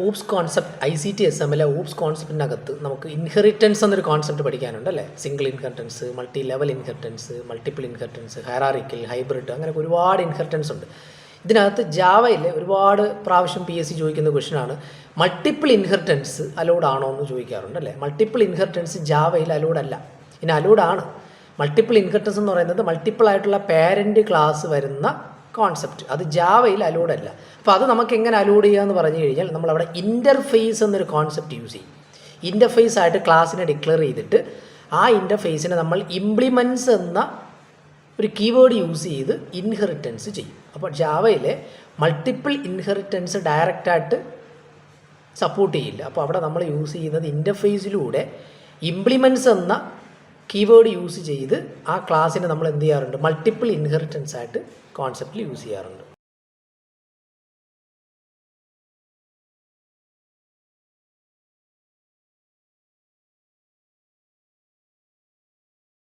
Oops concept I C T S എമ്മിലെ oops കോൺസെപ്റ്റിനകത്ത് നമുക്ക് ഇൻഹെറിറ്റൻസ് എന്നൊരു കോൺസെപ്റ്റ് പഠിക്കാനുണ്ട് അല്ലേ? Single inheritance multi level inheritance multiple inheritance hierarchical hybrid അങ്ങനെ ഒരുപാട് ഇൻഹെറിറ്റൻസ് ഉണ്ട്. ഇതിനകത്ത് ജാവയിൽ ഒരുപാട് പ്രാവശ്യം പി എസ് സി ചോദിക്കുന്ന ക്വസ്റ്റനാണ് മൾട്ടിപ്പിൾ ഇൻഹെറിറ്റൻസ് അലൗഡ് ആണോ എന്ന് ചോദിക്കാറുണ്ട് അല്ലേ? മൾട്ടിപ്പിൾ ഇൻഹെറിറ്റൻസ് ജാവയിൽ അലൗഡ് അല്ല. ഇനി അലൗഡ് ആണ്. മൾട്ടിപ്പിൾ ഇൻഹെറിറ്റൻസ് എന്ന് പറയുന്നത് മൾട്ടിപ്പിൾ ആയിട്ടുള്ള പാരന്റ് ക്ലാസ് വരുന്ന കോൺസെപ്റ്റ് അത് ജാവയിൽ അലൂഡ് അല്ല. അപ്പോൾ അത് നമുക്ക് എങ്ങനെ അലോഡ് ചെയ്യുക എന്ന് പറഞ്ഞു കഴിഞ്ഞാൽ നമ്മൾ അവിടെ ഇന്റർഫേസ് എന്നൊരു കോൺസെപ്റ്റ് യൂസ് ചെയ്യും. ഇന്റർഫേസ് ആയിട്ട് ക്ലാസ്സിനെ ഡിക്ലെയർ ചെയ്തിട്ട് ആ ഇന്റർഫേസിനെ നമ്മൾ ഇംപ്ലിമെന്റ്സ് എന്ന ഒരു കീവേഡ് യൂസ് ചെയ്ത് ഇൻഹെറിറ്റൻസ് ചെയ്യും. അപ്പോൾ ജാവയിലെ മൾട്ടിപ്പിൾ ഇൻഹെറിറ്റൻസ് ഡയറക്റ്റായിട്ട് സപ്പോർട്ട് ചെയ്യില്ല. അപ്പോൾ അവിടെ നമ്മൾ യൂസ് ചെയ്യുന്നത് ഇന്റർഫേസിലൂടെ ഇംപ്ലിമെന്റ്സ് എന്ന കീവേഡ് യൂസ് ചെയ്ത് ആ ക്ലാസ്സിനെ നമ്മൾ എന്ത് ചെയ്യാറുണ്ട്? മൾട്ടിപ്പിൾ ഇൻഹെറിറ്റൻസ് ആയിട്ട് കോൺസെപ്റ്റിൽ യൂസ് ചെയ്യാറുണ്ട്.